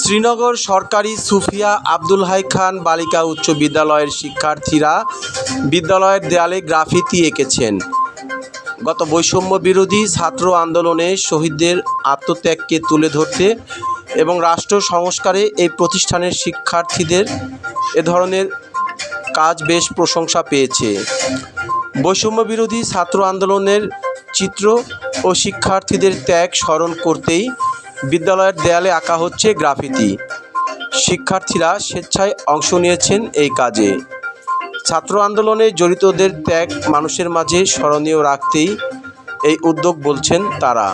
শ্রীনগর সরকারি সুফিয়া আব্দুল হাই খান বালিকা উচ্চ বিদ্যালয়ের শিক্ষার্থীরা বিদ্যালয়ের দেয়ালে গ্রাফিতি এঁকেছেন। গত বৈষম্য বিরোধী ছাত্র আন্দোলনে শহীদদের আত্মত্যাগকে তুলে ধরতে এবং রাষ্ট্র সংস্কারে এই প্রতিষ্ঠানের শিক্ষার্থীদের এ ধরনের কাজ বেশ প্রশংসা পেয়েছে। বৈষম্য বিরোধী ছাত্র আন্দোলনের চিত্র ও শিক্ষার্থীদের ত্যাগ স্মরণ করতেই বিদ্যালয়ের দেয়ালে আঁকা হচ্ছে গ্রাফিতি। শিক্ষার্থীরা স্বেচ্ছায় অংশ নিয়েছেন এই কাজে। ছাত্র আন্দোলনে জড়িতদের ত্যাগ মানুষের মাঝে স্মরণীয় রাখতেই এই উদ্যোগ বলছেন তারা।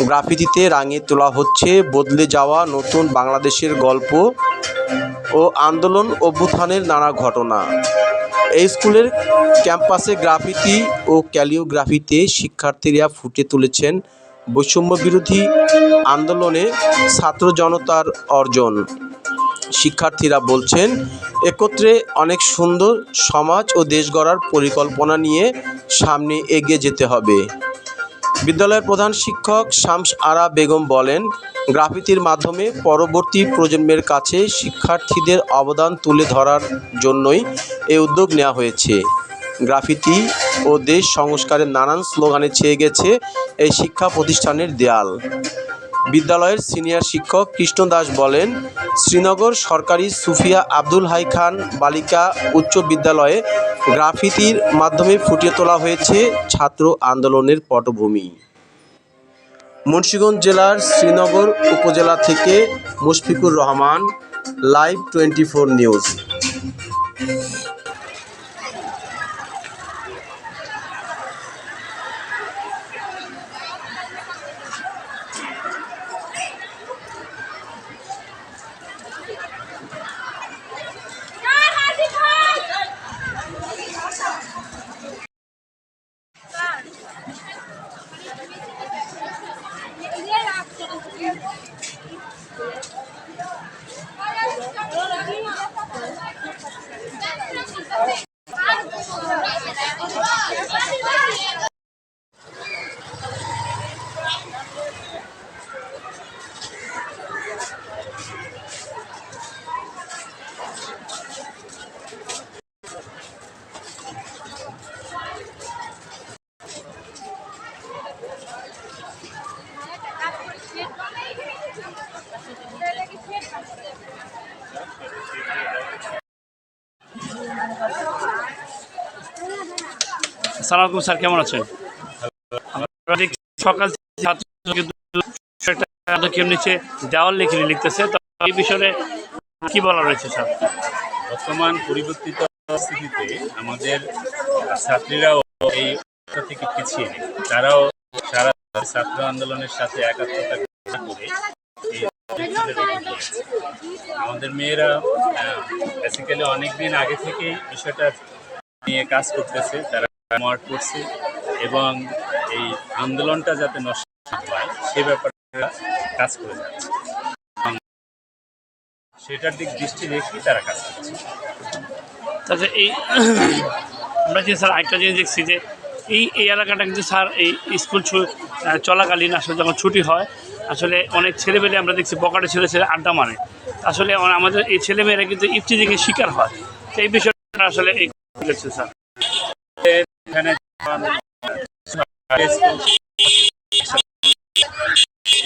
গ্রাফিতিতে রাঙিয়ে তোলা হচ্ছে বদলে যাওয়া নতুন বাংলাদেশের গল্প ও আন্দোলন অভ্যুত্থানের নানা ঘটনা। এই স্কুলের ক্যাম্পাসে গ্রাফিতি ও ক্যালিওগ্রাফিতে শিক্ষার্থীরা ফুটে তুলেছেন বৈষম্য বিরোধী আন্দোলনে ছাত্র জনতার অর্জন। শিক্ষার্থীরা বলছেন, একত্রে অনেক সুন্দর সমাজ ও দেশ গড়ার পরিকল্পনা নিয়ে সামনে এগিয়ে যেতে হবে। বিদ্যালয়ের প্রধান শিক্ষক শামস আরা বেগম বলেন, গ্রাফিতির মাধ্যমে পরবর্তী প্রজন্মের কাছে শিক্ষার্থীদের অবদান তুলে ধরার জন্যই এই উদ্যোগ নেওয়া হয়েছে। গ্রাফিতি ও দেশ সংস্কারের নানান স্লোগানে ছেয়ে গেছে এই শিক্ষা প্রতিষ্ঠানের দেয়াল। বিদ্যালয়ের সিনিয়র শিক্ষক কৃষ্ণ দাস বলেন, শ্রীনগর সরকারি সুফিয়া আব্দুল হাই খান বালিকা উচ্চ বিদ্যালয়ে গ্রাফিতির মাধ্যমে ফুটিয়ে তোলা হয়েছে ছাত্র আন্দোলনের পটভূমি। মুন্সিগঞ্জ জেলার শ্রীনগর উপজেলা থেকে Mushfiqur Rahman, live twenty four news. সালাম স্যার, কেমন আছেন? আমরা দেখছি সকাল থেকে ছাত্রকে একটা পদক্ষেপ নিচ্ছে দেওয়াল লিখে লিখতেছে। তো এই বিষয়ে কি বলা রয়েছে, স্যার? বর্তমান পরিবর্তিত পরিস্থিতিতে আমাদের ছাত্রীরাও এই থেকে পিছিয়ে নেই। তারাও সারা ছাত্র আন্দোলনের সাথে একাত্মতা করে। আমাদের মেয়েরা বেসিক্যালি অনেক দিন আগে থেকেই বিষয়টা নিয়ে কাজ করতেছে। তারা ওয়ার্ক করছে এবং এই আন্দোলনটা যাতে নষ্ট হয়, সে ব্যাপারে কাজ করে যাচ্ছে। সেটার দিক দৃষ্টি রেখেই তারা কাজ করছে। তাহলে এই আমরা যে স্যার একটা জিনিস দেখছি যে এই এই এলাকাটা কিন্তু স্যার এই স্কুল চলাকালীন আসলে যখন ছুটি হয়, আসলে অনেক ছেলেমেয়ে আমরা দেখছি বকাটে ছেলে ছেলে আড্ডা মারে। আসলে আমাদের এই ছেলেমেয়েরা কিন্তু ইফটিজিংয়ের শিকার হয়। তো এই বিষয়টা আসলে এই স্যার।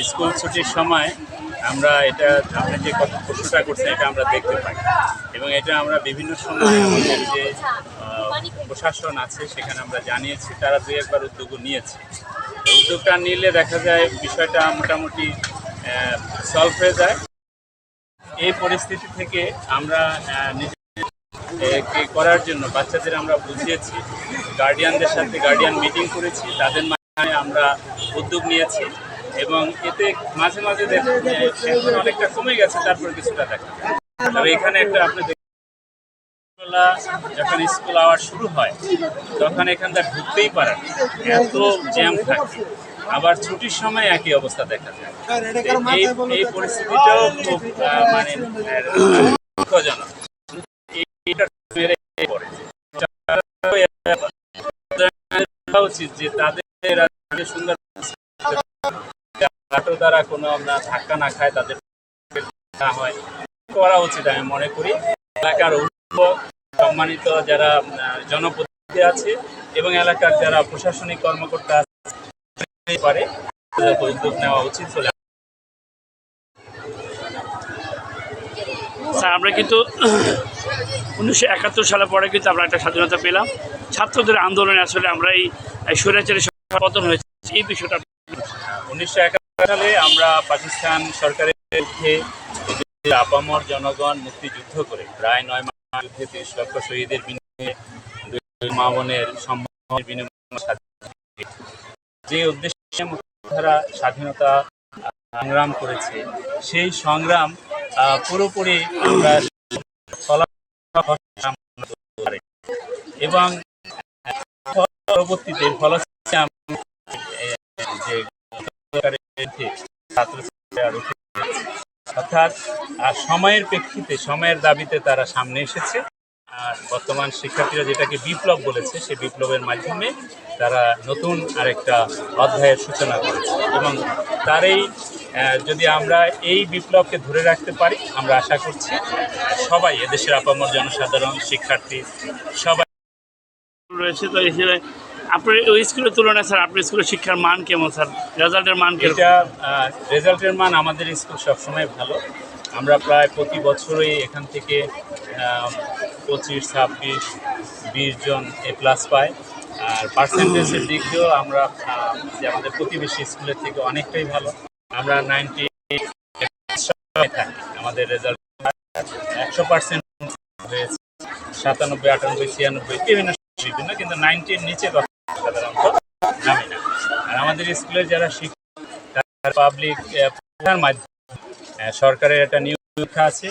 স্কুল- ছুটির সময় আমরা এটা আপনি যে কত প্রশ্নটা করছেন এটা আমরা দেখতে পাই। এবং এটা আমরা বিভিন্ন সময় আমাদের যে প্রশাসন আছে সেখানে আমরা জানিয়েছি তারা দুই একবার উদ্যোগও নিয়েছে। উদ্যোগটা নিলে দেখা যায় বিষয়টা মোটামুটি সলভ হয়ে যায়। এই পরিস্থিতি থেকে আমরা আহ, নিজে করার জন্য বাচ্চাদের আমরা বুঝিয়েছি গার্ডিয়ানদের সাথে গার্ডিয়ান মিটিং করেছি, তাদের মাধ্যমে আমরা উদ্যোগ নিয়েছি এবং এতে মাঝে মাঝে দেখুন অনেকটা কমে গেছে, তারপর কিছুটা দেখা। তবে এখানে একটা আপনি যখন স্কুল আওয়ার শুরু হয়, তখন এখানটা ঢুকতেই পারে। এত জ্যাম থাকে। আবার ছুটির সময় একই অবস্থা দেখা যায়। এই পরিস্থিতিটাও খুব মানে দুঃখজনক। উচিত যে তাদের সুন্দর অটো দ্বারা কোনো আমরা ধাক্কা না খায় তাদের না হয়। করা উচিত আমি মনে করি। এলাকার সম্মানিত যারা জনপ্রতিনিধি আছে এবং এলাকার যারা প্রশাসনিক কর্মকর্তা পারে উদ্যোগ নেওয়া উচিত স্যার, আমরা কিন্তু উনিশশো একাত্তর সালে পরে কিন্তু আমরা একটা স্বাধীনতা পেলাম ছাত্রদের আন্দোলনে আসলে আমরা এই এই স্বৈরাচারী সরকার পতন হয়েছে এই বিষয়টা উনিশশো একাত্তর সালে আমরা পাকিস্তান সরকারের বিরুদ্ধে আপামর জনগণ মুক্তিযুদ্ধ করে প্রায় নয় মাস যুদ্ধে তিরিশ লক্ষ শহীদের বিনিময়ে মা সম্মানের বিনিময়ে যে উদ্দেশ্যে মুক্তিযোদ্ধারা স্বাধীনতা সংগ্রাম করেছে, সেই সংগ্রাম পুরোপুরি আমরা। এবং পরবর্তীতে অর্থাৎ সময়ের প্রেক্ষিতে সময়ের দাবিতে তারা সামনে এসেছে। আর বর্তমান শিক্ষার্থীরা যেটাকে বিপ্লব বলেছে সেই বিপ্লবের মাধ্যমে তারা নতুন আরেকটা অধ্যায়ের সূচনা করেছে। এবং তারই আহ, যদি আমরা এই বিপ্লবকে ধরে রাখতে পারি আমরা আশা করছি সবাই এদেশের আপামর জনসাধারণ শিক্ষার্থী সবাই রয়েছে। তো হিসেবে আপনার ওই স্কুলের তুলনায় স্যার আপনার স্কুলের শিক্ষার মান কেমন স্যার? রেজাল্টের মান কেমন এটা রেজাল্টের মান আমাদের স্কুল সবসময় ভালো। আমরা প্রায় প্রতি বছরই এখান থেকে পঁচিশ ছাব্বিশ বিশ জন এ প্লাস পাই। আর পার্সেন্টেজের দিক দিয়েও আমরা যে আমাদের প্রতিবেশী স্কুলের থেকে অনেকটাই ভালো। আমরা নাইনটি থাকি। আমাদের রেজাল্ট একশো পার্সেন্ট হয়েছে, সাতানব্বই, আটানব্বই, ছিয়ানব্বই, বিভিন্ন বিভিন্ন, কিন্তু নাইনটির নিচে সাধারণত নামে না। আর আমাদের স্কুলের যারা শিক্ষক পাবলিক পরীক্ষার মাধ্যমে। সরকারের একটা নিয়োগ পরীক্ষা আছে,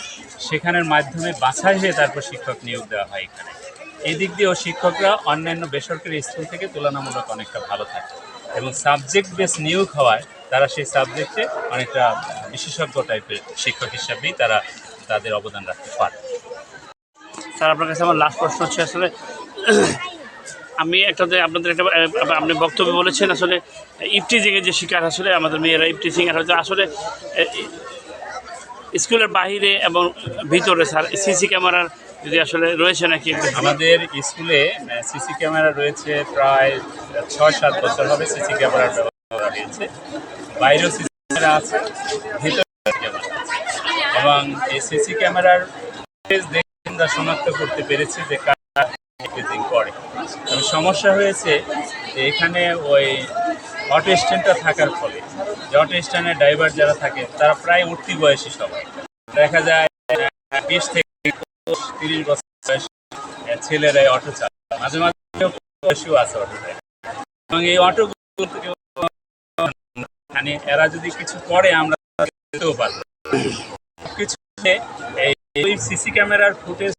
সেখানের মাধ্যমে বাছাই হয়ে তারপর শিক্ষক নিয়োগ দেওয়া হয় এখানে। এই দিক দিয়েও শিক্ষকরা অন্যান্য বেসরকারি স্কুল থেকে তুলনামূলক অনেকটা ভালো থাকে। এবং সাবজেক্ট বেস নিয়োগ হওয়ায় তারা সেই সাবজেক্টে অনেকটা বিশেষজ্ঞ টাইপের শিক্ষক হিসাবেই তারা তাদের অবদান রাখতে পারে। স্যার আপনার কাছে আমার লাস্ট প্রশ্ন হচ্ছে আসলে আমি একটা একটাতে আপনাদের একটা আপনি বক্তব্য বলেছেন আসলে ইফটিজিংয়ের যে শিকার আসলে আমাদের মেয়েরা ইফটিজিংয়ের হয়তো আসলে স্কুলের বাইরে এবং ভিতরে স্যার সিসি ক্যামেরার যদি আসলে রয়েছে নাকি আমাদের স্কুলে সিসি ক্যামেরা রয়েছে প্রায় ছয় সাত বছর হবে সিসি ক্যামেরার হয়েছে বাইরেও সিসি ক্যামেরা আছে ভিতরে এবং এই সিসি ক্যামেরার আমরা শনাক্ত করতে পেরেছি যে কারা টিচিং করে। তবে সমস্যা হয়েছে যে এখানে ওই অটো স্ট্যান্ডটা থাকার ফলে, যে অটো স্ট্যান্ডের ড্রাইভার যারা থাকে, তারা প্রায় উঠতি বয়সী সবাই। দেখা যায়, বিশ থেকে তিরিশ বছর বয়সী ছেলেরাই অটো চালায়। মাঝে মাঝে বয়সীও আছে অটো এবং এই থেকে মানে এরা যদি কিছু করে, আমরা যেতেও পারব। কিছু এই সিসি ক্যামেরার ফুটেজ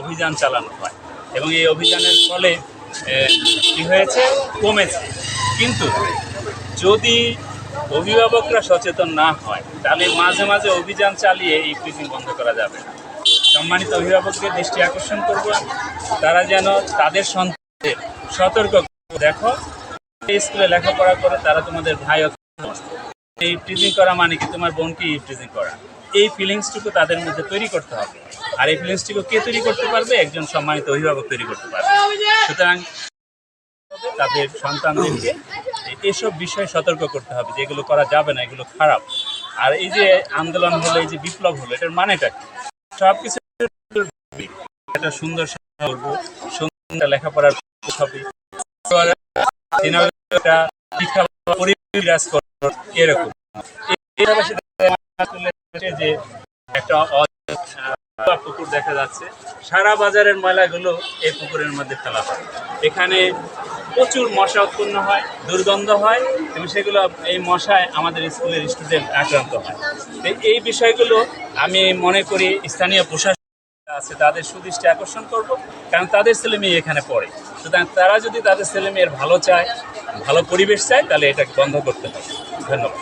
অভিযান চালানো হয়। এবং এই অভিযানের ফলে কি হয়েছে? কমেছে। কিন্তু যদি অভিভাবকরা সচেতন না হয়, তাহলে মাঝে মাঝে অভিযান চালিয়ে এই ফ্রিজিং বন্ধ করা যাবে না। সম্মানিত অভিভাবকদের দৃষ্টি আকর্ষণ করব। তারা যেন তাদের সন্তানদের সতর্ক দেখো স্কুলে লেখাপড়া করে তারা তোমাদের ভাই এই টিচিং করা মানে কি? তোমার বোনকে টিচিং করা? এই ফিলিংসটুকু তাদের মধ্যে তৈরি করতে হবে। আর এই ফিলিংসটুকু কে তৈরি করতে পারবে? একজন সম্মানিত অভিভাবক তৈরি করতে পারবে। সুতরাং তাদের সন্তানদেরকে এসব বিষয়ে সতর্ক করতে হবে যে এগুলো করা যাবে না, এগুলো খারাপ। আর এই যে আন্দোলন হলো, এই যে বিপ্লব হলো, এটার মানেটা কি? সব কিছু একটা সুন্দর সুন্দর লেখাপড়ার হবে পুকুর দেখা যাচ্ছে সারা বাজারের ময়লাগুলো এই পুকুরের মধ্যে ফেলা হয় এখানে প্রচুর মশা উৎপন্ন হয় দুর্গন্ধ হয় এবং সেগুলো এই মশায় আমাদের স্কুলের স্টুডেন্ট আক্রান্ত হয় এই বিষয়গুলো আমি মনে করি স্থানীয় প্রশাসন আছে তাদের সুদৃষ্টি আকর্ষণ করব কারণ তাদের ছেলে মেয়ে এখানে পড়ে। সুতরাং তারা যদি তাদের ছেলে মেয়ের ভালো চায়, ভালো পরিবেশ চায়, তাহলে এটাকে বন্ধ করতে হবে। ধন্যবাদ।